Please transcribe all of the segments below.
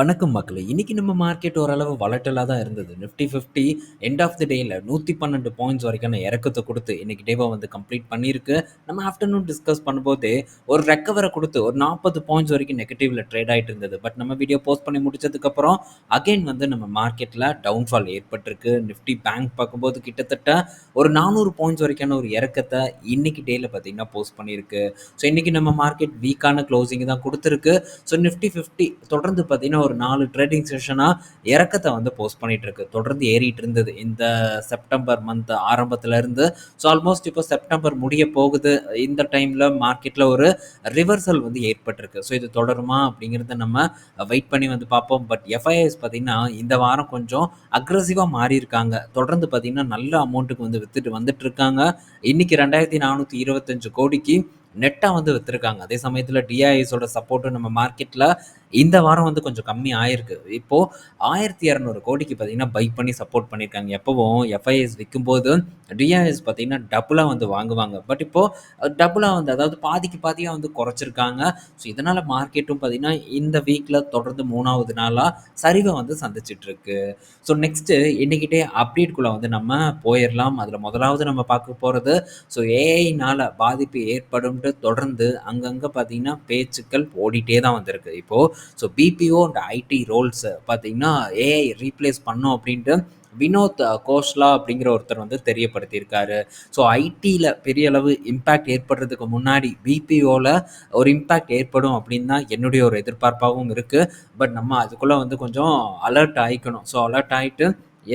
வணக்கம் மக்களே! இன்னைக்கு நம்ம மார்க்கெட் ஓரளவு வளட்டலாக தான் இருந்தது. நிஃப்டி 50 எண்ட் ஆஃப் தி டேயில் நூற்றி பன்னெண்டு பாயிண்ட்ஸ் வரைக்கான இறக்கத்தை கொடுத்து இன்னைக்கு டேவை வந்து கம்ப்ளீட் பண்ணியிருக்கு. நம்ம ஆஃப்டர்நூன் டிஸ்கஸ் பண்ணும்போது ஒரு ரெக்கவரை கொடுத்து ஒரு 40 பாயிண்ட்ஸ் வரைக்கும் நெகட்டிவ்ல ட்ரேட் ஆகிட்டு இருந்தது. பட் நம்ம வீடியோ போஸ்ட் பண்ணி முடிச்சதுக்கப்புறம், அகைன் வந்து நம்ம மார்க்கெட்டில் டவுன்ஃபால் ஏற்பட்டிருக்கு. நிஃப்டி பேங்க் பார்க்கும்போது கிட்டத்தட்ட ஒரு 400 பாயிண்ட்ஸ் வரைக்கான ஒரு இறக்கத்தை இன்னைக்கு டேயில் பார்த்தீங்கன்னா, போஸ்ட் பண்ணியிருக்கு. ஸோ இன்னைக்கு நம்ம மார்க்கெட் வீக்கான க்ளோசிங் தான் கொடுத்துருக்கு ஸோ நிஃப்டி 50 தொடர்ந்து பார்த்தீங்கன்னா, ஒரு நாலு ட்ரேடிங் செஷனா இறக்கத்தை வந்து போஸ்ட் பண்ணிட்டு இருக்கு. தொடர்ந்து ஏறிட்டு இருந்தது. இந்த செப்டம்பர் மந்த் ஆரம்பத்துலேருந்து ஸோ ஆல்மோஸ்ட் இப்போ செப்டம்பர் முடிய போகுது. இந்த டைமில் மார்க்கெட்டில் ஒரு ரிவர்சல் வந்து ஏற்பட்டிருக்கு. ஸோ இது தொடருமா அப்படிங்கிறத நம்ம வெயிட் பண்ணி வந்து பார்ப்போம். பட் எஃப்ஐஎஸ் பார்த்தீங்கன்னா, இந்த வாரம் கொஞ்சம் அக்ரெசிவா மாறியிருக்காங்க. தொடர்ந்து பார்த்தீங்கன்னா, நல்ல அமௌண்ட்டுக்கு வந்து வித்துட்டு வந்துட்டு இருக்காங்க. இன்னைக்கு 2425 கோடிக்கு நெட்டாக வந்து விற்றுருக்காங்க அதே சமயத்தில் டிஐஎஸோட சப்போர்ட்டும் நம்ம மார்க்கெட்டில் இந்த வாரம் வந்து கொஞ்சம் கம்மி ஆயிருக்கு. இப்போ 1200 கோடிக்கு பார்த்தீங்கன்னா, பை பண்ணி சப்போர்ட் பண்ணியிருக்காங்க. எப்போவும் எஃப்ஐஎஸ் விற்கும்போது டிஐஎஸ் பார்த்தீங்கன்னா, டபுளாக வந்து வாங்குவாங்க. பட் இப்போது டபுளாக வந்து அதாவது பாதிக்கு பாதியாக வந்து குறைச்சிருக்காங்க. ஸோ இதனால் மார்க்கெட்டும் பார்த்தீங்கன்னா, இந்த வீக்கில் தொடர்ந்து மூணாவது நாளாக சரிவை வந்து சந்திச்சிட்ருக்கு ஸோ நெக்ஸ்ட்டு இன்றைக்கிட்டே அப்டேட்குள்ளே வந்து நம்ம போயிடலாம் அதில் முதலாவது நம்ம பார்க்க போகிறது ஸோ ஏஐனால் பாதிப்பு ஏற்படும் ஏற்படும்ன்ட்டு தொடர்ந்து அங்கங்கே பார்த்தீங்கன்னா, பேச்சுக்கள் ஓடிட்டே தான் வந்திருக்கு. இப்போது so BPO and IT roles பார்த்தீங்கன்னா, ஏஐ ரீப்ளேஸ் பண்ணோம் அப்படின்ட்டு வினோத் கோஷ்லா அப்படிங்கிற ஒருத்தர் வந்து தெரியப்படுத்தியிருக்காரு. ஸோ ஐடியில் பெரிய அளவு இம்பேக்ட் ஏற்படுறதுக்கு முன்னாடி பிபிஓவில் ஒரு இம்பேக்ட் ஏற்படும் அப்படின்னு தான் என்னுடைய ஒரு எதிர்பார்ப்பாகவும் இருக்குது பட் நம்ம அதுக்குள்ளே வந்து கொஞ்சம் அலர்ட் ஆகிக்கணும் ஸோ அலர்ட் ஆகிட்டு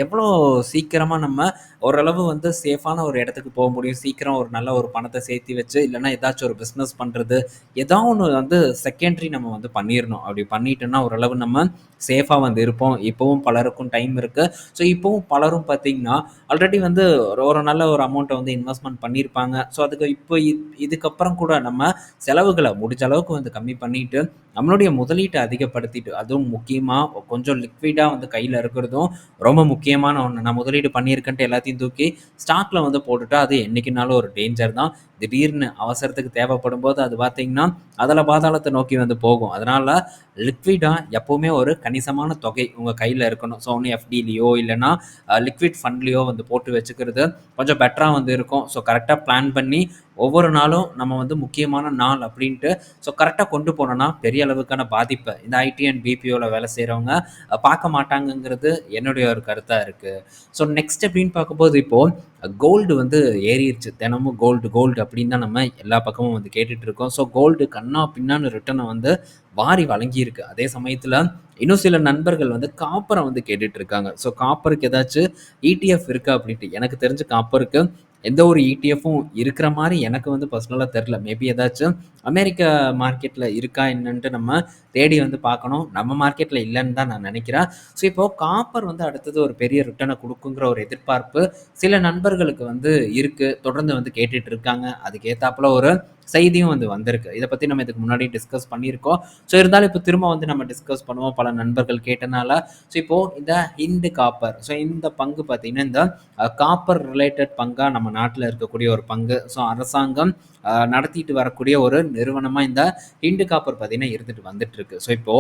எவ்வளோ சீக்கிரமாக நம்ம ஓரளவு வந்து சேஃபான ஒரு இடத்துக்கு போக முடியும். சீக்கிரம் ஒரு நல்ல ஒரு பணத்தை சேர்த்து வச்சு, இல்லைனா ஏதாச்சும் ஒரு பிஸ்னஸ் பண்ணுறது ஏதோ ஒன்று வந்து செகண்டரி நம்ம வந்து பண்ணிடணும் அப்படி பண்ணிட்டோம்னா ஓரளவு நம்ம சேஃபாக வந்து இருப்போம். இப்போவும் பலருக்கும் டைம் இருக்குது ஸோ இப்போவும் பலரும் பார்த்தீங்கன்னா, ஆல்ரெடி வந்து ஒரு நல்ல ஒரு அமௌண்ட்டை வந்து இன்வெஸ்ட்மெண்ட் பண்ணியிருப்பாங்க. ஸோ அதுக்கு இப்போ இதுக்கப்புறம் கூட நம்ம செலவுகளை முடிஞ்ச அளவுக்கு வந்து கம்மி பண்ணிட்டு, நம்மளுடைய முதலீட்டை அதிகப்படுத்திட்டு, அதுவும் முக்கியமாக கொஞ்சம் லிக்விடாக வந்து கையில் இருக்கிறதும் ரொம்ப முக்கியம் முக்கியமான ஒன்று நான் முதலீடு பண்ணியிருக்கேன்ட்டு எல்லாத்தையும் தூக்கி ஸ்டாக்ல வந்து போட்டுட்டா, அது என்னைக்குனாலும் ஒரு டேஞ்சர் தான். திடீர்னு அவசரத்துக்கு தேவைப்படும் போது அது பார்த்தீங்கன்னா, அதில் பாதாளத்தை நோக்கி வந்து போகும். அதனால லிக்விடாக எப்போவுமே ஒரு கணிசமான தொகை உங்கள் கையில் இருக்கணும். ஸோ ஒன்று எஃப்டிலேயோ இல்லைன்னா லிக்விட் ஃபண்ட்லேயோ வந்து போட்டு வச்சுக்கிறது கொஞ்சம் பெட்டராக வந்து இருக்கும். ஸோ கரெக்டாக பிளான் பண்ணி ஒவ்வொரு நாளும் நம்ம வந்து முக்கியமான நாள் அப்படின்ட்டு ஸோ கரெக்டாக கொண்டு போனோம்னா, பெரிய அளவுக்கான பாதிப்பை இந்த ஐடி அண்ட் பிபிஓவில் வேலை செய்கிறவங்க பார்க்க மாட்டாங்கங்கிறது என்னுடைய ஒரு கருத்தாக இருக்குது ஸோ நெக்ஸ்ட் அப்படின்னு பார்க்கும்போது இப்போது கோல்டு வந்து ஏறிடுச்சு தினமும் கோல்டு கோல்டு அப்படின்னு தான் நம்ம எல்லா பக்கமும் வந்து கேட்டுட்டு இருக்கோம். ஸோ கோல்டு கண்ணா பின்னான்னு ரிட்டனை வந்து வாரி வழங்கியிருக்கு. அதே சமயத்தில் இன்னும் சில நண்பர்கள் வந்து காப்பரை வந்து கேட்டுட்டு இருக்காங்க. ஸோ காப்பருக்கு ஏதாச்சும் இடிஎஃப் இருக்கா அப்படின்ட்டு. எனக்கு தெரிஞ்சு காப்பருக்கு எந்த ஒரு இடிஎஃப்பும் இருக்கிற மாதிரி எனக்கு வந்து பர்சனலாக தெரில மேபி ஏதாச்சும் அமெரிக்கா மார்க்கெட்டில் இருக்கா என்னன்ட்டு நம்ம தேடி வந்து பார்க்கணும். நம்ம மார்க்கெட்டில் இல்லைன்னு தான் நான் நினைக்கிறேன். ஸோ இப்போது காப்பர் வந்து அடுத்தது ஒரு பெரிய ரிட்டர்னை கொடுக்குங்கிற ஒரு எதிர்பார்ப்பு சில நண்பர்களுக்கு வந்து இருக்குது தொடர்ந்து வந்து கேட்டுட்டு இருக்காங்க. அதுக்கேற்றாப்புல ஒரு செய்தியும் வந்து வந்திருக்கு. இதை பத்தி நம்ம இதுக்கு முன்னாடி டிஸ்கஸ் பண்ணியிருக்கோம். ஸோ இருந்தாலும் இப்போ திரும்ப வந்து நம்ம டிஸ்கஸ் பண்ணுவோம். பல நண்பர்கள் கேட்டனால. ஸோ இப்போ இந்த ஹிண்ட் காப்பர் ஸோ இந்த பங்கு பார்த்தீங்கன்னா, இந்த காப்பர் ரிலேட்டட் பங்காக நம்ம நாட்டில் இருக்கக்கூடிய ஒரு பங்கு. ஸோ அரசாங்கம் நடத்திட்டு வரக்கூடிய ஒரு நிறுவனமாக இந்த ஹிண்டு காப்பர் பார்த்தீங்கன்னா, இருந்துட்டு வந்துட்டு இருக்கு. ஸோ இப்போ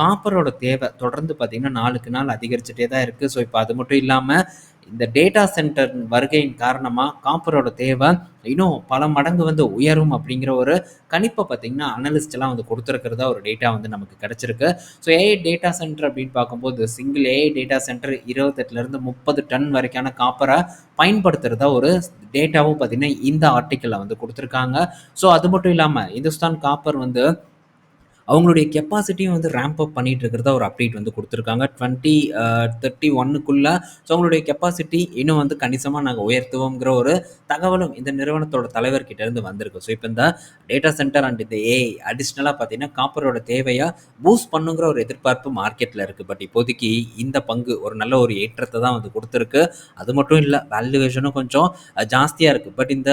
காப்பரோட தேவை தொடர்ந்து பார்த்தீங்கன்னா, நாளுக்கு நாள் அதிகரிச்சுட்டே தான் இருக்கு. ஸோ இப்போ அது மட்டும் இல்லாமல் இந்த டேட்டா சென்டர் வருகையின் காரணமாக காப்பரோட தேவை இன்னும் பல மடங்கு வந்து உயரும் அப்படிங்கிற ஒரு கணிப்பை பார்த்தீங்கன்னா, அனலிஸ்ட்லாம் வந்து கொடுத்துருக்கிறதா ஒரு டேட்டா வந்து நமக்கு கிடச்சிருக்கு. ஸோ ஏஐ டேட்டா சென்டர் அப்படின்னு பார்க்கும்போது, சிங்கிள் ஏஐ டேட்டா சென்டர் 28லருந்து 30 டன் வரைக்கான காப்பரை பயன்படுத்துகிறதா ஒரு டேட்டாவும் பார்த்தீங்கன்னா, இந்த ஆர்டிக்கலில் வந்து கொடுத்துருக்காங்க. ஸோ அது மட்டும் இல்லாமல் இந்துஸ்தான் காப்பர் வந்து அவங்களுடைய கெப்பாசிட்டியும் வந்து ரேம்ப் அப் பண்ணிட்டு இருக்கிறதா ஒரு அப்டேட் வந்து கொடுத்துருக்காங்க. டுவெண்ட்டி தேர்ட்டி uh, ஒன்னுக்குள்ளே ஸோ அவங்களுடைய கெப்பாசிட்டி இன்னும் வந்து கணிசமாக நாங்கள் உயர்த்துவோங்கிற ஒரு தகவலும் இந்த நிறுவனத்தோட தலைவர்கிட்ட இருந்து வந்திருக்கு. ஸோ இப்போ இந்த டேட்டா சென்டர் அண்ட் இந்த ஏஐ அடிஷ்னலாக பார்த்தீங்கன்னா, காப்பரோட தேவையாக பூஸ்ட் பண்ணுங்கிற ஒரு எதிர்பார்ப்பு மார்க்கெட்டில் இருக்குது பட் இப்போதைக்கு இந்த பங்கு ஒரு நல்ல ஒரு ஏற்றத்தை தான் வந்து கொடுத்துருக்கு. அது மட்டும் இல்லை வேல்யூவேஷனும் கொஞ்சம் ஜாஸ்தியாக இருக்குது பட் இந்த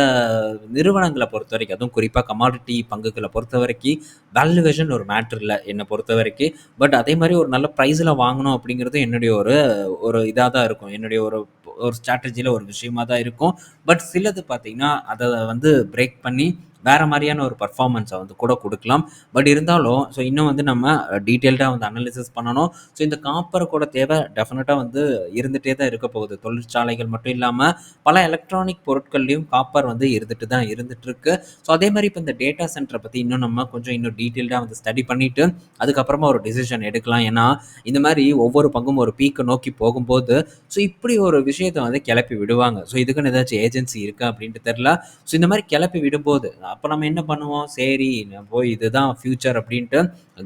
நிறுவனங்களை பொறுத்த வரைக்கும் அதுவும் குறிப்பாக கமாடிட்டி பங்குகளை பொறுத்த வரைக்கும் வேல்யூவேஷன் ஒரு மேட்டரில் என்னை பொறுத்த வரைக்கும் பட் அதே மாதிரி ஒரு நல்ல ப்ரைஸில் வாங்கணும் அப்படிங்கிறது என்னுடைய ஒரு ஒரு இதாக தான் இருக்கும். என்னுடைய ஒரு ஒரு ஸ்ட்ராட்டஜியில் ஒரு விஷயமா தான் இருக்கும். பட் சிலது பார்த்தீங்கன்னா, அதை வந்து பிரேக் பண்ணி வேறு மாதிரியான ஒரு பர்ஃபார்மன்ஸை வந்து கூட கொடுக்கலாம். பட் இருந்தாலும் ஸோ இன்னும் வந்து நம்ம டீட்டெயில்டாக வந்து அனாலிசிஸ் பண்ணணும். ஸோ இந்த காப்பர் கூட தேவை. டெஃபினட்டாக வந்து இருந்துகிட்டே தான் இருக்க போகுது. தொழிற்சாலைகள் மட்டும் இல்லாமல் பல எலக்ட்ரானிக் பொருட்கள்லையும் காப்பர் வந்து இருந்துட்டு தான் இருந்துட்டு இருக்கு. ஸோ அதே மாதிரி இப்போ இந்த டேட்டா சென்டரை பற்றி இன்னும் நம்ம கொஞ்சம் இன்னும் டீட்டெயில்டாக வந்து ஸ்டடி பண்ணிட்டு அதுக்கப்புறமா ஒரு டிசிஷன் எடுக்கலாம். ஏன்னா இந்த மாதிரி ஒவ்வொரு பங்கும் ஒரு பீக்கை நோக்கி போகும்போது ஸோ இப்படி ஒரு விஷயத்தை வந்து கிளப்பி விடுவாங்க. ஸோ இதுக்குன்னு ஏதாச்சும் ஏஜென்சி இருக்கா அப்படின்ட்டு தெரில ஸோ இந்த மாதிரி கிளப்பி விடும்போது அப்போ நம்ம என்ன பண்ணுவோம்? சரி போய் இதுதான் ஃப்யூச்சர் அப்படின்ட்டு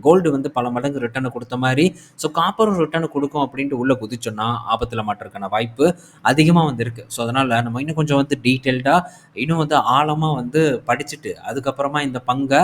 கோல்டு வந்து பல மடங்கு ரிட்டர்னை கொடுத்த மாதிரி ஸோ காப்பரும் ரிட்டர்ன் கொடுக்கும் அப்படின்ட்டு உள்ளே குதிச்சோன்னா ஆபத்தில் மாட்டிருக்கான வாய்ப்பு அதிகமாக வந்துருக்கு. ஸோ அதனால் நம்ம இன்னும் கொஞ்சம் வந்து டீட்டெயில்டாக இன்னும் வந்து ஆழமாக வந்து படிச்சுட்டு அதுக்கப்புறமா இந்த பங்கை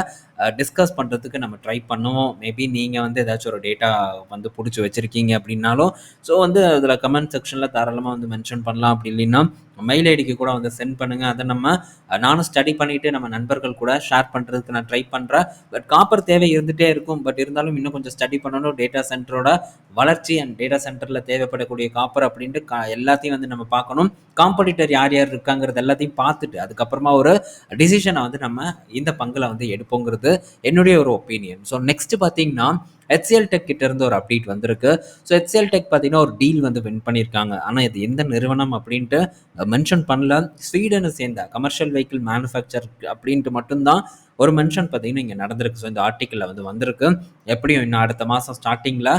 டிஸ்கஸ் பண்ணுறதுக்கு நம்ம ட்ரை பண்ணுவோம். மேபி நீங்கள் வந்து ஏதாச்சும் ஒரு டேட்டா வந்து பிடிச்சி வச்சுருக்கீங்க அப்படின்னாலும் ஸோ வந்து அதில் கமெண்ட் செக்ஷனில் தாராளமாக வந்து மென்ஷன் பண்ணலாம் அப்படி இல்லைன்னா மெயில் ஐடிக்கு கூட வந்து சென்ட் பண்ணுங்கள் அதை நம்ம நானும் ஸ்டடி பண்ணிவிட்டு நம்ம நண்பர்கள் கூட ஷேர் பண்ணுறதுக்கு நான் ட்ரை பண்ணுறேன் பட் காப்பர் தேவை இருந்துகிட்டே இருக்கும். பட் இருந்தாலும் இன்னும் கொஞ்சம் ஸ்டடி பண்ணணும். டேட்டா சென்டரோட வளர்ச்சி அண்ட் டேட்டா சென்டரில் தேவைப்படக்கூடிய காப்பர் அப்படின்ட்டு கா எல்லாத்தையும் வந்து நம்ம பார்க்கணும். காம்படிட்டர் யார் யார் இருக்காங்கிறது எல்லாத்தையும் பார்த்துட்டு அதுக்கப்புறமா ஒரு டிசிஷனை வந்து நம்ம இந்த பங்கில் வந்து எடுப்போங்கிறது என்னுடைய ஒரு ஒப்பீனியன் ஸோ நெக்ஸ்ட் பார்த்தீங்கன்னா ஹெச்சிஎல் டெக் கிட்ட இருந்து ஒரு அப்டேட் வந்திருக்கு. ஸோ ஹெச்சிஎல் டெக் பார்த்தீங்கன்னா ஒரு டீல் வந்து வின் பண்ணியிருக்காங்க. ஆனால் இது எந்த நிறுவனம் அப்படின்ட்டு மென்ஷன் பண்ணல. ஸ்வீடனை சேர்ந்த கமர்ஷியல் வெஹிக்கிள் மேனுஃபேக்சர் அப்படின்ட்டு மட்டும்தான் ஒரு மென்ஷன் பார்த்தீங்கன்னா இங்கே நடந்திருக்கு. ஸோ இந்த ஆர்டிக்கலில் வந்து வந்திருக்கு. எப்படியும் இன்னும் அடுத்த மாதம் ஸ்டார்டிங்கில்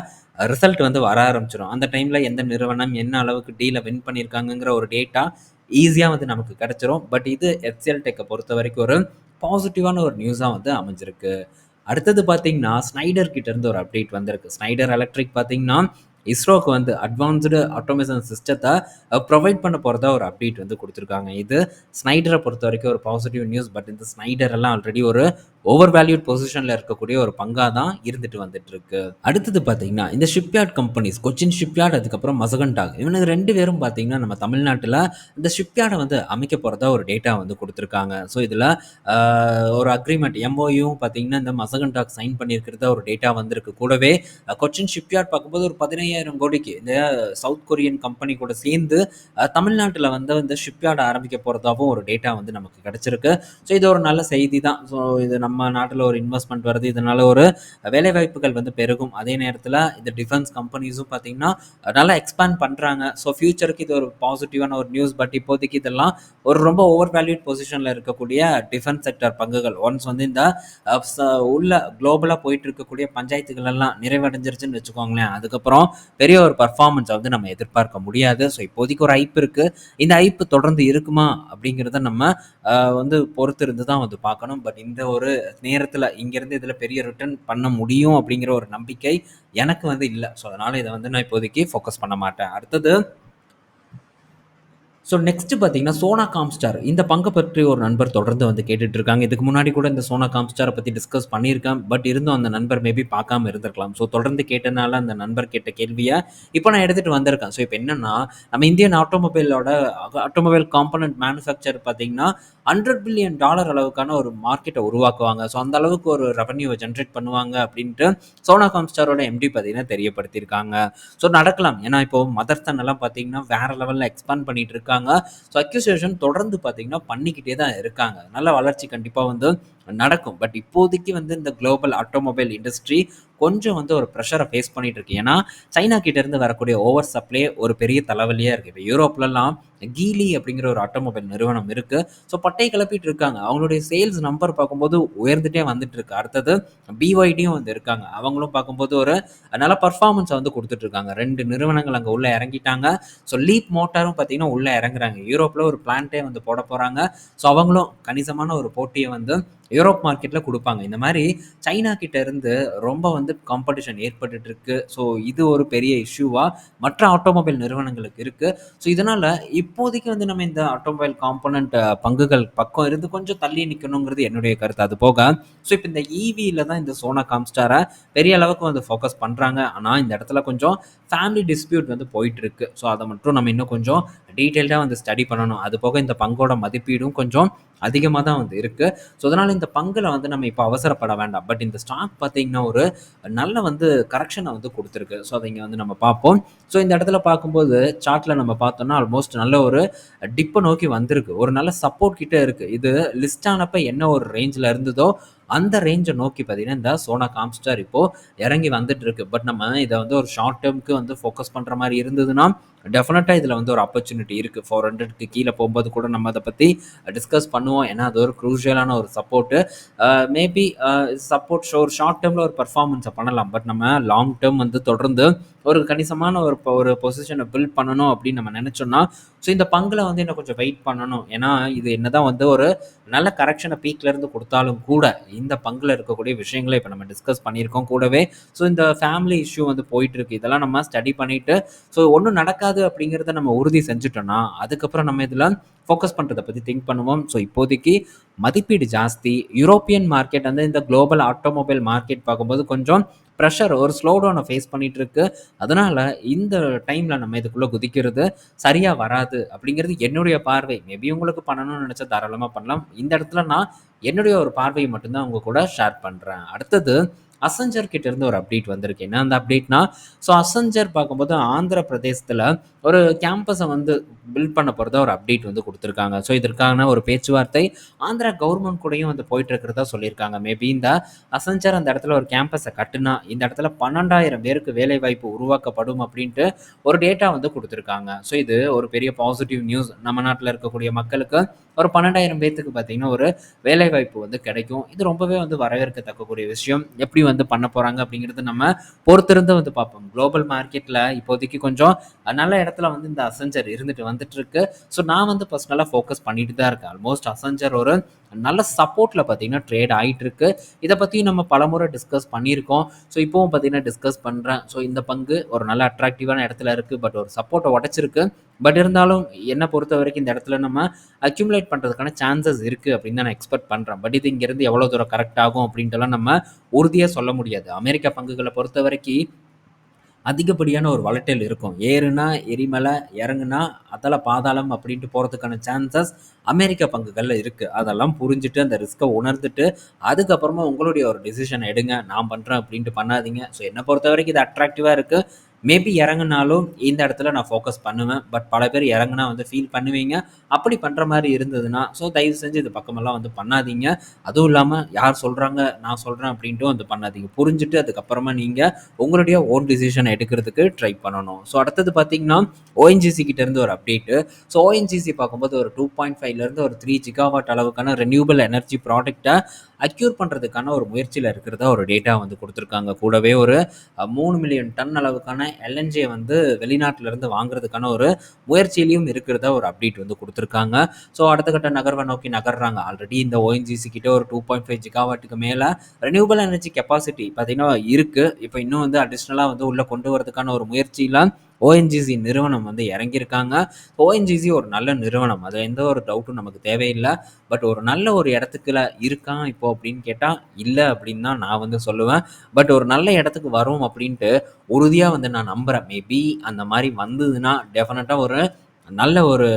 ரிசல்ட் வந்து வர ஆரம்பிச்சிடும் அந்த டைமில் எந்த நிறுவனம் என்ன அளவுக்கு டீலை வின் பண்ணியிருக்காங்கங்கிற ஒரு டேட்டா ஈஸியாக வந்து நமக்கு கிடச்சிரும். பட் இது ஹெச்சிஎல் டெக்கை பொறுத்த வரைக்கும் ஒரு பாசிட்டிவான ஒரு நியூஸாக வந்து அமைஞ்சிருக்கு. அடுத்தது பார்த்தீங்கன்னா ஸ்னைடர் கிட்ட இருந்து ஒரு அப்டேட் வந்திருக்கு. ஸ்னைடர் எலக்ட்ரிக் பார்த்தீங்கன்னா இஸ்ரோக்கு வந்து அட்வான்ஸ்டு ஆட்டோமேஷன் சிஸ்டத்தை ப்ரொவைட் பண்ண போகிறதா ஒரு அப்டேட் வந்து கொடுத்துருக்காங்க. இது ஸ்னைடரை பொறுத்த வரைக்கும் ஒரு பாசிட்டிவ் நியூஸ் பட் இந்த ஸ்னைடர் எல்லாம் ஆல்ரெடி ஒரு ஓவர் வேல்யூட் பொசிஷனில் இருக்கக்கூடிய ஒரு பங்காக தான் இருந்துட்டு வந்துட்டு இருக்கு அடுத்தது பார்த்தீங்கன்னா இந்த ஷிப்யார்ட் கம்பெனிஸ் கொச்சின் ஷிப்யார்ட் அதுக்கப்புறம் மசகண்டாக் இவனுக்கு ரெண்டு பேரும் பார்த்தீங்கன்னா நம்ம தமிழ்நாட்டில் இந்த ஷிப்யார்டை வந்து அமைக்க போகிறதா ஒரு டேட்டா வந்து கொடுத்துருக்காங்க. ஸோ இதில் ஒரு அக்ரிமெண்ட் எம்ஓயும் பார்த்தீங்கன்னா இந்த மசகண்டாக் சைன் பண்ணியிருக்கிறதா ஒரு டேட்டா வந்திருக்கு. கூடவே கொச்சின் ஷிப்யார்ட் பார்க்கும்போது ஒரு ஐயாயிரம் கோடிக்கு இந்த சவுத் கொரியன் கம்பெனி கூட சேர்ந்து தமிழ்நாட்டில் வந்து இந்த ஷிப்யார்டு ஆரம்பிக்க போகிறதாவும் ஒரு டேட்டா வந்து நமக்கு கிடச்சிருக்கு. ஸோ இது ஒரு நல்ல செய்தி தான் ஸோ இது நம்ம நாட்டில் ஒரு இன்வெஸ்ட்மெண்ட் வருது. இதனால் ஒரு வேலைவாய்ப்புகள் வந்து பெருகும். அதே நேரத்தில் இந்த டிஃபென்ஸ் கம்பெனிஸும் பார்த்தீங்கன்னா நல்லா எக்ஸ்பேண்ட் பண்ணுறாங்க ஸோ ஃபியூச்சருக்கு இது ஒரு பாசிட்டிவான ஒரு நியூஸ் பட் இப்போதைக்கு இதெல்லாம் ஒரு ரொம்ப ஓவர் வேல்யூட் பொசிஷனில் இருக்கக்கூடிய டிஃபென்ஸ் செக்டர் பங்குகள். ஒன்ஸ் வந்து இந்த உள்ள குளோபலாக போயிட்டு இருக்கக்கூடிய பஞ்சாயத்துகள் எல்லாம் நிறைவடைஞ்சிருச்சுன்னு வச்சுக்கோங்களேன். அதுக்கப்புறம் பெரிய ஒரு பர்ஃபார்மன்ஸை வந்து நம்ம எதிர்பார்க்க முடியாது. ஸோ இப்போதைக்கு ஒரு ஐப்பு இருக்குது இந்த ஐப்பு தொடர்ந்து இருக்குமா அப்படிங்கிறத நம்ம அஹ், வந்து பொறுத்து இருந்து தான் வந்து பார்க்கணும். பட் இந்த ஒரு நேரத்தில் இங்கேருந்து இதில் பெரிய ரிட்டர்ன் பண்ண முடியும் அப்படிங்கிற ஒரு நம்பிக்கை எனக்கு வந்து இல்லை. ஸோ அதனால் இதை வந்து நான் இப்போதைக்கு ஃபோக்கஸ் பண்ண மாட்டேன். அடுத்தது ஸோ நெக்ஸ்ட் பார்த்தீங்கன்னா சோனா காம்ஸ்டார். இந்த பங்கை பற்றி ஒரு நண்பர் தொடர்ந்து வந்து கேட்டுட்டு இருக்காங்க இதுக்கு முன்னாடி கூட இந்த சோனா காம்ஸ்டாரை பற்றி டிஸ்கஸ் பண்ணியிருக்கேன். பட் இருந்தும் அந்த நண்பர் மேபி பார்க்காம இருந்திருக்கலாம். ஸோ தொடர்ந்து கேட்டனால அந்த நண்பர் கேட்ட கேள்வியை இப்போ நான் எடுத்துகிட்டு வந்திருக்கேன். ஸோ இப்போ என்னன்னா நம்ம இந்தியன் ஆட்டோமொபைலோட ஆட்டோமொபைல் காம்பனன்ட் மேனுஃபேக்சர் பார்த்தீங்கன்னா ஹண்ட்ரட் பில்லியன் டாலர் அளவுக்கான ஒரு மார்க்கெட்டை உருவாக்குவாங்க. ஸோ அந்த அளவுக்கு ஒரு ரெவன்யூவை ஜென்ரேட் பண்ணுவாங்க அப்படின்ட்டு சோனா காம்ஸ்டாரோட எம்டி பார்த்தீங்கன்னா தெரியப்படுத்தியிருக்காங்க. ஸோ நடக்கலாம். ஏன்னா இப்போ மதர்சன் எல்லாம் பார்த்தீங்கன்னா வேற லெவலில் எக்ஸ்பேண்ட் பண்ணிட்டு இருக்காங்க. ஸோ அக்யூசியேஷன் தொடர்ந்து பார்த்தீங்கன்னா பண்ணிக்கிட்டே தான் இருக்காங்க. நல்ல வளர்ச்சி கண்டிப்பாக வந்து நடக்கும். பட் இப்போதைக்கு வந்து இந்த குளோபல் ஆட்டோமொபைல் இண்டஸ்ட்ரி கொஞ்சம் வந்து ஒரு ப்ரெஷரை ஃபேஸ் பண்ணிட்டு இருக்கு. ஏன்னா சைனா கிட்ட இருந்து வரக்கூடிய ஓவர் சப்ளை ஒரு பெரிய தலைவலியாக இருக்குது இப்போ யூரோப்லலாம் கீலி அப்படிங்கிற ஒரு ஆட்டோமொபைல் நிறுவனம் இருக்குது ஸோ பட்டை கிளப்பிட்டு இருக்காங்க. அவங்களுடைய சேல்ஸ் நம்பர் பார்க்கும்போது உயர்ந்துட்டே வந்துட்டு இருக்கு. அடுத்தது பிஒய்டியும் வந்து இருக்காங்க. அவங்களும் பார்க்கும்போது ஒரு நல்ல பர்ஃபார்மன்ஸை வந்து கொடுத்துட்டு இருக்காங்க. ரெண்டு நிறுவனங்கள் அங்கே உள்ளே இறங்கிட்டாங்க. ஸோ லீப் மோட்டாரும் பார்த்தீங்கன்னா உள்ளே இறங்குறாங்க. யூரோப்பில் ஒரு பிளான்ட்டே வந்து போட போகிறாங்க ஸோ அவங்களும் கணிசமான ஒரு போட்டியை வந்து யூரோப் மார்க்கெட்டில் கொடுப்பாங்க. இந்த மாதிரி சைனா கிட்ட இருந்து ரொம்ப வந்து காம்படிஷன் ஏற்பட்டுட்டு இருக்கு ஸோ இது ஒரு பெரிய இஷ்யூவாக மற்ற ஆட்டோமொபைல் நிறுவனங்களுக்கு இருக்குது ஸோ இதனால் இப்போதைக்கு வந்து நம்ம இந்த ஆட்டோமொபைல் காம்பனண்ட் பங்குகள் பக்கம் இருந்து கொஞ்சம் தள்ளி நிற்கணுங்கிறது என்னுடைய கருத்து. அது போக ஸோ இப்போ இந்த ஈவியில் தான் இந்த சோனா காம்ஸ்டாரை பெரிய அளவுக்கு வந்து ஃபோக்கஸ் பண்ணுறாங்க ஆனால் இந்த இடத்துல கொஞ்சம் ஃபேமிலி டிஸ்பியூட் வந்து போயிட்டு இருக்கு ஸோ அதை மட்டும் நம்ம இன்னும் கொஞ்சம் டீட்டெயில்டாக வந்து ஸ்டடி பண்ணணும். அது போக இந்த பங்கோட மதிப்பீடும் கொஞ்சம் அதிகமாக தான் வந்து இருக்குது ஸோ அதனால் இந்த பங்கில் வந்து நம்ம இப்போ அவசரப்பட வேண்டாம். பட் இந்த ஸ்டாக் பார்த்தீங்கன்னா ஒரு நல்ல வந்து கரெக்ஷனை வந்து கொடுத்துருக்கு. ஸோ அதை இங்கே வந்து நம்ம பார்ப்போம். ஸோ இந்த இடத்துல பார்க்கும்போது சார்ட்டில் நம்ம பார்த்தோம்னா ஆல்மோஸ்ட் நல்ல ஒரு டிப்பை நோக்கி வந்திருக்கு. ஒரு நல்ல சப்போர்ட் கிட்டே இருக்குது இது லிஸ்ட் ஆனப்போ என்ன ஒரு ரேஞ்சில் இருந்ததோ அந்த ரேஞ்சை நோக்கி பார்த்தீங்கன்னா இந்த சோனா காம்ஸ்டார் இப்போது இறங்கி வந்துட்டு இருக்கு. பட் நம்ம இதை வந்து ஒரு ஷார்ட் டேர்முக்கு வந்து ஃபோக்கஸ் பண்ணுற மாதிரி இருந்ததுன்னா டெஃபினட்டாக இதில் வந்து ஒரு ஆப்பர்ச்சுனிட்டி இருக்குது ஃபோர் ஹண்ட்ரட்க்கு கீழே போகும்போது கூட நம்ம அதை பற்றி டிஸ்கஸ் பண்ணுவோம். ஏன்னா அது ஒரு க்ரூஷியலான ஒரு சப்போர்ட்டு மேபி சப்போர்ட் ஷோ ஒரு ஷார்ட் டேர்மில் ஒரு பர்ஃபார்மன்ஸை பண்ணலாம். பட் நம்ம லாங் டேர்ம் வந்து தொடர்ந்து ஒரு கணிசமான ஒரு ஒரு பொசிஷனை பில்ட் பண்ணணும் அப்படின்னு நம்ம நினச்சோம்னா ஸோ இந்த பங்கில் வந்து இன்னும் கொஞ்சம் வெயிட் பண்ணணும். ஏன்னா இது என்னதான் வந்து ஒரு நல்ல கரெக்ஷனை பீக்லேருந்து கொடுத்தாலும் கூட இந்த பங்கில் இருக்கக்கூடிய விஷயங்களை இப்போ நம்ம டிஸ்கஸ் பண்ணியிருக்கோம் கூடவே. ஸோ இந்த ஃபேமிலி இஷ்யூ வந்து போயிட்டு இருக்கு. இதெல்லாம் நம்ம ஸ்டடி பண்ணிட்டு ஸோ ஒன்றும் நடக்காது அப்படிங்கிறத நம்ம உறுதி செஞ்சுட்டோம்னா அதுக்கப்புறம் நம்ம இதில் ஃபோக்கஸ் பண்ணுறதை பற்றி திங்க் பண்ணுவோம். ஸோ இப்போதைக்கு மதிப்பீடு ஜாஸ்தி. யூரோப்பியன் மார்க்கெட் வந்து இந்த குளோபல் ஆட்டோமொபைல் மார்க்கெட் பார்க்கும்போது கொஞ்சம் ப்ரெஷர் ஒரு ஸ்லோ டவுனை ஃபேஸ் பண்ணிட்டு இருக்கு அதனால் இந்த டைமில் நம்ம இதுக்குள்ளே குதிக்கிறது சரியாக வராது அப்படிங்கிறது என்னுடைய பார்வை. மேபி உங்களுக்கு பண்ணணும்னு நினச்சா தாராளமாக பண்ணலாம். இந்த இடத்துல நான் என்னுடைய ஒரு பார்வையை மட்டும்தான் உங்க கூட ஷேர் பண்ணுறேன் அடுத்தது அசஞ்சர் கிட்ட இருந்து ஒரு அப்டேட் வந்திருக்கு. என்ன அந்த அப்டேட்னா ஸோ அசஞ்சர் பார்க்கும்போது ஆந்திர பிரதேசத்தில் ஒரு கேம்பஸை வந்து பில்ட் பண்ண போகிறதா ஒரு அப்டேட் வந்து கொடுத்துருக்காங்க. ஸோ இதற்கான ஒரு பேச்சுவார்த்தை ஆந்திரா கவர்மெண்ட் கூடயும் வந்து போயிட்டு இருக்கிறதா சொல்லியிருக்காங்க. மேபி இந்த அசஞ்சர் அந்த இடத்துல ஒரு கேம்பஸை கட்டுனா இந்த இடத்துல பன்னெண்டாயிரம் பேருக்கு வேலை வாய்ப்பு உருவாக்கப்படும் அப்படின்ட்டு ஒரு டேட்டா வந்து கொடுத்துருக்காங்க. ஸோ இது ஒரு பெரிய பாசிட்டிவ் நியூஸ் நம்ம நாட்டில் இருக்கக்கூடிய மக்களுக்கு ஒரு பன்னெண்டாயிரம் பேர்த்துக்கு பார்த்தீங்கன்னா ஒரு வேலைவாய்ப்பு வந்து கிடைக்கும். இது ரொம்பவே வந்து வரவேற்கத்தக்கக்கூடிய விஷயம். எப்படி வந்து பண்ண போகிறாங்க அப்படிங்கிறது நம்ம பொறுத்திருந்து வந்து பார்ப்போம். குளோபல் மார்க்கெட்டில் இப்போதைக்கு கொஞ்சம் நல்ல இடத்துல வந்து இந்த அசஞ்சர் இருந்துட்டு வந்துட்டு இருக்கு. ஸோ நான் வந்து பர்சனலாக ஃபோக்கஸ் பண்ணிட்டு தான் இருக்கேன். ஆல்மோஸ்ட் அசஞ்சர் ஒரு நல்ல சப்போர்ட்டில் பார்த்தீங்கன்னா ட்ரேட் ஆகிட்டு இருக்கு இதை பற்றியும் நம்ம பலமுறை டிஸ்கஸ் பண்ணியிருக்கோம். ஸோ இப்போவும் பார்த்தீங்கன்னா டிஸ்கஸ் பண்ணுறேன் ஸோ இந்த பங்கு ஒரு நல்ல அட்ராக்டிவான இடத்துல இருக்குது பட் ஒரு சப்போர்ட்டை உடச்சிருக்கு. பட் இருந்தாலும் என்னை பொறுத்த வரைக்கும் இந்த இடத்துல நம்ம அக்யூமுலேட் பண்ணுறதுக்கான சான்சஸ் இருக்குது அப்படின்னு தான் நான் எக்ஸ்பெக்ட் பண்ணுறேன் பட் இது இங்கேருந்து எவ்வளோ தூரம் கரெக்ட் ஆகும் அப்படின்ட்டுலாம் நம்ம உறுதியாக சொல்ல முடியாது. அமெரிக்கா பங்குகளை பொறுத்த வரைக்கும் அதிகப்படியான ஒரு வளட்டல் இருக்கும். ஏறுனா எரிமலை இறங்குனா அதல பாதாளம் அப்படின்ட்டு போகிறதுக்கான சான்சஸ் அமெரிக்க பங்குகளில் இருக்குது அதெல்லாம் புரிஞ்சுட்டு அந்த ரிஸ்க்கை உணர்ந்துட்டு அதுக்கப்புறமா உங்களுடைய ஒரு டிசிஷன் எடுங்க. நான் பண்ணுறேன் அப்படின்ட்டு பண்ணாதீங்க. ஸோ என்னை பொறுத்த வரைக்கும் இது அட்ராக்டிவாக இருக்குது மேபி இறங்குனாலும் இந்த இடத்துல நான் ஃபோக்கஸ் பண்ணுவேன். பட் பல பேர் இறங்குனா வந்து ஃபீல் பண்ணுவீங்க. அப்படி பண்ணுற மாதிரி இருந்ததுன்னா ஸோ தயவு செஞ்சு இது பக்கமெல்லாம் வந்து பண்ணாதீங்க. அதுவும் இல்லாமல் யார் சொல்கிறாங்க நான் சொல்கிறேன் அப்படின்ட்டு வந்து பண்ணாதீங்க. புரிஞ்சுட்டு அதுக்கப்புறமா நீங்கள் உங்களுடைய ஓன் டிசிஷனை எடுக்கிறதுக்கு ட்ரை பண்ணணும். ஸோ அடுத்தது பார்த்தீங்கன்னா ஓஎன்ஜிசி கிட்டேருந்து ஒரு அப்டேட்டு ஸோ ஓஎன்ஜிசி பார்க்கும்போது ஒரு டூ பாயிண்ட் ஃபைவ்லேருந்து ஒரு த்ரீ ஜிகாவாட் அளவுக்கான ரெனியூபிள் எனர்ஜி ப்ராடக்ட்டை அக்யூர் பண்ணுறதுக்கான ஒரு முயற்சியில் இருக்கிறதா ஒரு டேட்டா வந்து கொடுத்துருக்காங்க. கூடவே ஒரு மூணு மில்லியன் டன் அளவுக்கான எல்என்ஜியை வந்து வெளிநாட்டிலிருந்து வாங்குறதுக்கான ஒரு முயற்சியிலையும் இருக்கிறதா ஒரு அப்டேட் வந்து கொடுத்துருக்காங்க. ஸோ அடுத்த கட்ட நகர்வை நோக்கி நகர்றாங்க. ஆல்ரெடி இந்த ஓஎன்ஜிசி கிட்ட ஒரு டூ பாயிண்ட் ஃபைவ் ஜிகாவாட்டுக்கு மேலே ரெனியூபிள் எனர்ஜி கெப்பாசிட்டி பார்த்தீங்கன்னா இருக்குது இப்போ இன்னும் வந்து அடிஷ்னலாக வந்து உள்ளே கொண்டு வரதுக்கான ஒரு முயற்சியெலாம் ஓஎன்ஜிசி நிறுவனம் வந்து இறங்கியிருக்காங்க. ஓஎன்ஜிசி ஒரு நல்ல நிறுவனம். அது எந்த ஒரு டவுட்டும் நமக்கு தேவையில்லை. பட் ஒரு நல்ல ஒரு இடத்துக்குல இருக்கான் இப்போ அப்படின்னு கேட்டால் இல்லை அப்படின்னு தான் நான் வந்து சொல்லுவேன். பட் ஒரு நல்ல இடத்துக்கு வரும் அப்படின்ட்டு உறுதியாக வந்து நான் நம்புகிறேன் மேபி அந்த மாதிரி வந்ததுன்னா டெஃபினட்டாக ஒரு நல்ல ஒரு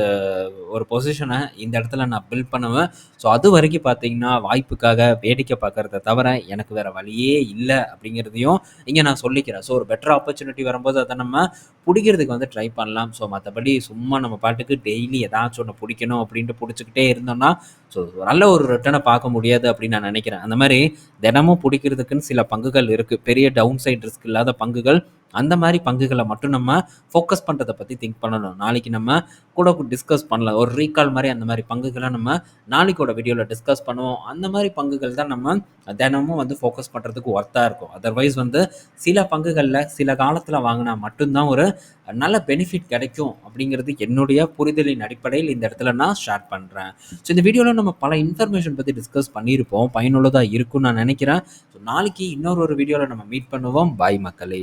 ஒரு பொசிஷனை இந்த இடத்துல நான் பில்ட் பண்ணுவேன். ஸோ அது வரைக்கும் பார்த்தீங்கன்னா வாய்ப்புக்காக வேடிக்கை பார்க்குறத தவிர எனக்கு வேறு வழியே இல்லை அப்படிங்கிறதையும் இங்கே நான் சொல்லிக்கிறேன். ஸோ ஒரு பெட்டர் ஆப்பர்ச்சுனிட்டி வரும்போது அதை நம்ம பிடிக்கிறதுக்கு வந்து ட்ரை பண்ணலாம். ஸோ மற்றபடி சும்மா நம்ம பாட்டுக்கு டெய்லி ஏதாச்சும் ஒன்று பிடிக்கணும் அப்படின்ட்டு பிடிச்சிக்கிட்டே இருந்தோம்னா ஸோ நல்ல ஒரு ரிட்டனை பார்க்க முடியாது அப்படின்னு நான் நினைக்கிறேன். அந்த மாதிரி தினமும் பிடிக்கிறதுக்குன்னு சில பங்குகள் இருக்குது பெரிய டவுன் சைட் ரிஸ்க் இல்லாத பங்குகள் அந்த மாதிரி பங்குகளை மட்டும் நம்ம ஃபோக்கஸ் பண்ணுறதை பற்றி திங்க் பண்ணணும். நாளைக்கு நம்ம கூட டிஸ்கஸ் பண்ணலாம். ஒரு ரீகால் மாதிரி அந்த மாதிரி பங்குகளை நம்ம நாளைக்கோட வீடியோவில் டிஸ்கஸ் பண்ணுவோம். அந்த மாதிரி பங்குகள் தான் நம்ம தினமும் வந்து ஃபோக்கஸ் பண்ணுறதுக்கு ஒர்த்தாக இருக்கும். அதர்வைஸ் வந்து சில பங்குகளில் சில காலத்தில் வாங்கினா மட்டும்தான் ஒரு நல்ல பெனிஃபிட் கிடைக்கும் அப்படிங்கிறது என்னுடைய புரிதலின் அடிப்படையில் இந்த இடத்துல நான் ஷேர் பண்ணுறேன் ஸோ இந்த வீடியோவில் நம்ம பல இன்ஃபர்மேஷன் பற்றி டிஸ்கஸ் பண்ணியிருப்போம். பயனுள்ளதாக இருக்கும்னு நான் நினைக்கிறேன். ஸோ நாளைக்கு இன்னொரு ஒரு வீடியோவில் நம்ம மீட் பண்ணுவோம். பாய் மக்களே.